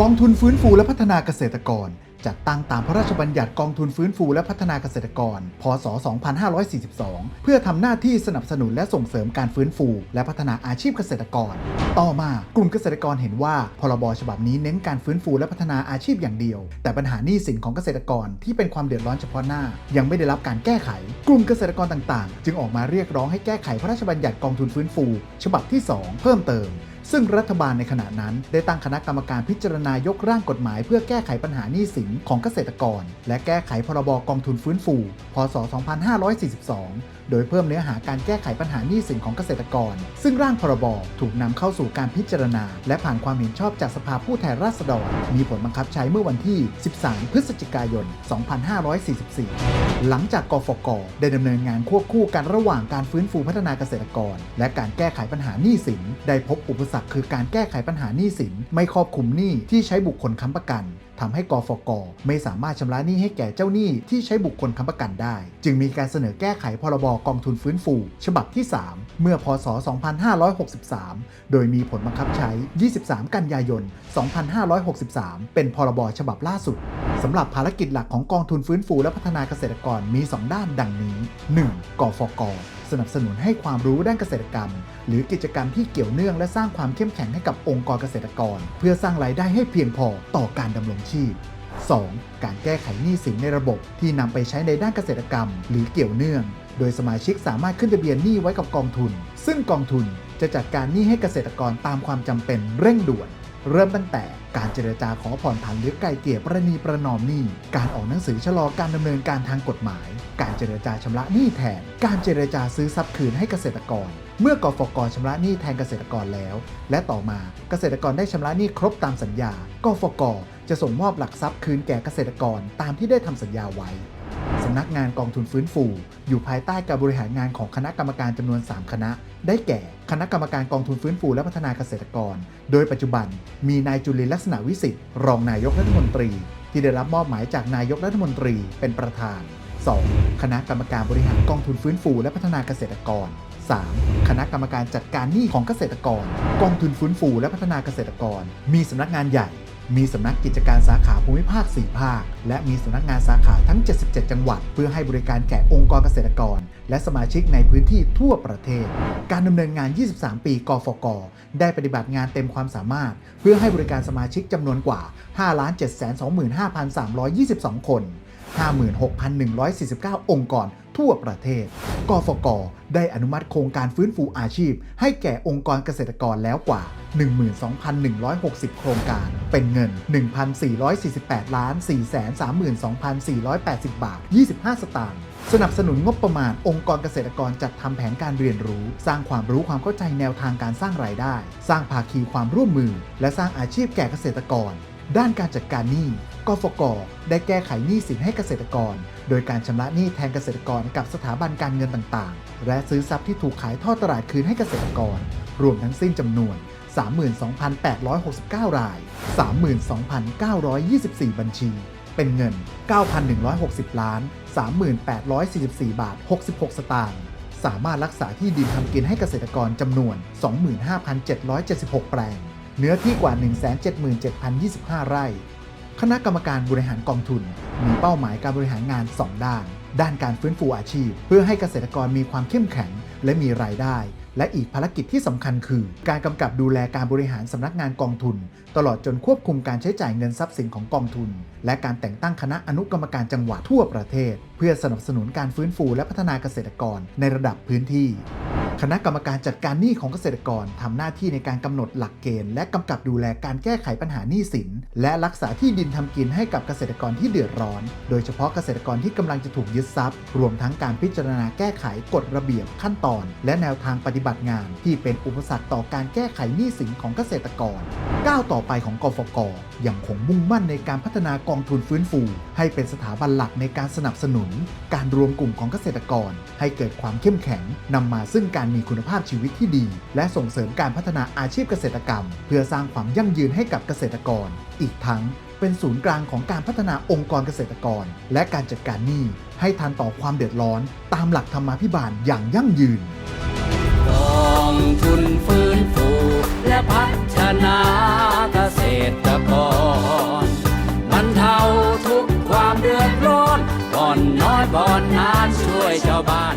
กองทุนฟื้นฟูและพัฒนาเกษตรกร จัดตั้งตามพระราชบัญญัติกองทุนฟื้นฟูและพัฒนาเกษตรกร พศ 2542 เพื่อทำหน้าที่สนับสนุนและส่งเสริมการฟื้นฟู และพัฒนาอาชีพเกษตรกร ต่อมากลุ่มเกษตรกรเห็นว่าพรบฉบับนี้เน้นการฟื้นฟูและพัฒนาอาชีพอย่างเดียว แต่ปัญหาหนี้สินของเกษตรกรที่เป็นความเดือดร้อนเฉพาะหน้า ยังไม่ได้รับการแก้ไข กลุ่มเกษตรกรต่างๆ จึงออกมาเรียกร้องให้แก้ไขพระราชบัญญัติกองทุนฟื้นฟู ฉบับที่ 2 เพิ่มเติม ซึ่งรัฐบาลในขณะนั้น ได้ตั้งคณะกรรมการพิจารณายกร่างกฎหมาย เพื่อแก้ไขปัญหาหนี้สินของเกษตรกร และแก้ไขพรบกองทุนฟื้นฟู พศ 2542 โดยเพิ่มเนื้อหาการแก้ไขปัญหาหนี้สินของเกษตรกร ซึ่งร่างพรบถูกนำเข้าสู่การพิจารณา และผ่านความเห็นชอบจากสภาผู้แทนราษฎร มีผลบังคับใช้เมื่อวันที่ 13 พฤศจิกายน 2544 หลังจากกฟกได้ดำเนินงานควบคู่กันระหว่างการฟื้นฟูพัฒนาเกษตรกร และการแก้ไขปัญหาหนี้สิน ได้พบอุปสรรคคือการแก้ไขปัญหาหนี้สิน ไม่ครอบคลุมหนี้ที่ใช้บุคคลค้ำประกัน ทำให้กฟกไม่สามารถชำระหนี้ให้แก่เจ้าหนี้ที่ใช้บุคคลค้ำประกันได้ จึงมีการเสนอแก้ไขพรบกองทุนฟื้นฟู ฉบับที่ 3 เมื่อพศ 2563 โดยมีผลบังคับใช้ 23 กันยายน 2563 เป็นพรบฉบับล่าสุดสำหรับภารกิจหลักของกองทุนฟื้นฟูและพัฒนาเกษตรกรมี 2 ด้านดังนี้ 1. กฟก สนับสนุนให้ความรู้ด้านเกษตรกรรม หรือกิจกรรมที่เกี่ยวเนื่องและสร้างความเข้มแข็งให้กับองค์กรเกษตรกร เพื่อสร้างรายได้ให้เพียงพอต่อการดำรงชีพ 2. การแก้ไขหนี้สินในระบบที่นำไปใช้ในด้านเกษตรกรรม หรือเกี่ยวเนื่อง โดยสมาชิกสามารถขึ้นทะเบียนหนี้ไว้กับกองทุน ซึ่งกองทุนจะจัดการหนี้ให้เกษตรกรตามความจำเป็นเร่งด่วน เริ่มตั้งแต่การเจรจาขอผ่อนผันหรือไกลเกลี่ยประนีประนอมหนี้ การออกหนังสือชะลอการดำเนินการทางกฎหมาย การเจรจาชำระหนี้แทน การเจรจาซื้อทรัพย์คืนให้เกษตรกร เมื่อกฟกชำระหนี้แทนเกษตรกรแล้ว และต่อมาเกษตรกรได้ชำระหนี้ครบตามสัญญากฟกจะส่งมอบหลักทรัพย์คืนแก่เกษตรกรตามที่ได้ทำสัญญาไว้ สำนักงานกองทุนฟื้นฟู อยู่ภายใต้การบริหารงานของคณะกรรมการจำนวน 3 คณะ ได้แก่ คณะกรรมการกองทุนฟื้นฟูและพัฒนาเกษตรกร โดยปัจจุบันมีนายจุลินลักษณะวิสิทธิ์รองนายกรัฐมนตรี ที่ได้รับมอบหมายจากนายกรัฐมนตรีเป็นประธาน 2. คณะกรรมการบริหารกองทุนฟื้นฟูและพัฒนาเกษตรกร 3. คณะกรรมการจัดการหนี้ของเกษตรกร กองทุนฟื้นฟูและพัฒนาเกษตรกร มีสำนักงานใหญ่ มีสำนักกิจการสาขาภูมิภาค 4 ภาค และมีสำนักงานสาขาทั้ง 77 จังหวัด เพื่อให้บริการแก่องค์กรเกษตรกร และสมาชิกในพื้นที่ทั่วประเทศ การดำเนินงาน 23 ปี กฟก ได้ปฏิบัติงานเต็มความสามารถ เพื่อให้บริการสมาชิกจำนวนกว่า 5,725,322 คน 56,149 องค์กรทั่วประเทศ กฟก ได้อนุมัติโครงการฟื้นฟูอาชีพ ให้แก่องค์กรเกษตรกรแล้วกว่า 12,160 โครงการ เป็นเงิน 1,448ล้าน432,480 บาท 25 สตางค์สนับสนุนงบประมาณองค์กรเกษตรกรจัดทำแผนการเรียนรู้ สร้างความรู้ความเข้าใจแนวทางการสร้างรายได้ สร้างภาคีความร่วมมือ และสร้างอาชีพแก่เกษตรกร ด้านการจัดการหนี้กฟกได้แก้ไขหนี้สินให้เกษตรกร โดยการชำระหนี้แทนเกษตรกรกับสถาบันการเงินต่างๆ และซื้อทรัพย์ที่ถูกขายทอดตลาดคืนให้เกษตรกร รวมทั้งสิ้นจำนวน 32,869 ราย 32,924 บัญชี เป็นเงิน 9,160 ล้าน 3844 บาท 66 สตางค์ สามารถรักษาที่ดินทำกินให้เกษตรกรจำนวน 25,776 แปลง เนื้อที่กว่า 177,025 ไร่ คณะกรรมการบริหารกองทุน มีเป้าหมายการบริหารงาน 2 ด้าน ด้านการฟื้นฟูอาชีพ เพื่อให้เกษตรกรมีความเข้มแข็ง และมีรายได้ และอีกภารกิจที่สำคัญคือ การกำกับดูแลการบริหารสำนักงานกองทุน ตลอดจนควบคุมการใช้จ่ายเงินทรัพย์สินของกองทุน และการแต่งตั้งคณะอนุกรรมการจังหวัดทั่วประเทศ เพื่อสนับสนุนการฟื้นฟูและพัฒนาเกษตรกรในระดับพื้นที่ คณะกรรมการจัดการหนี้ของเกษตรกรทำหน้าที่ในการกำหนดหลักเกณฑ์และกำกับดูแลการแก้ไขปัญหาหนี้สิน และรักษาที่ดินทำกินให้กับเกษตรกรที่เดือดร้อน โดยเฉพาะเกษตรกรที่กำลังจะถูกยึดทรัพย์ รวมทั้งการพิจารณาแก้ไขกฎระเบียบขั้นตอน และแนวทางปฏิบัติงาน ที่เป็นอุปสรรคต่อการแก้ไขหนี้สินของเกษตรกรก้าวต่อไปของกฟกยังคงมุ่งมั่นในการพัฒนากองทุนฟื้นฟู ให้เป็นสถาบันหลักในการสนับสนุน การรวมกลุ่มของเกษตรกร ให้เกิดความเข้มแข็งนำมาซึ่งการการมีคุณภาพชีวิตที่ดี และส่งเสริมการพัฒนาอาชีพเกษตรกรรม เพื่อสร้างความยั่งยืนให้กับเกษตรกร อีกทั้งเป็นศูนย์กลางของการพัฒนาองค์กรเกษตรกร และการจัดการหนี้ให้ทันต่อความเดือดร้อน ตามหลักธรรมาภิบาลอย่างยั่งยืนกองทุนฟื้นฟูและพัฒนาเกษตรกรบรรเทาทุกความเดือดร้อนบ่อนน้อยบ่อนนานช่วยชาวบ้าน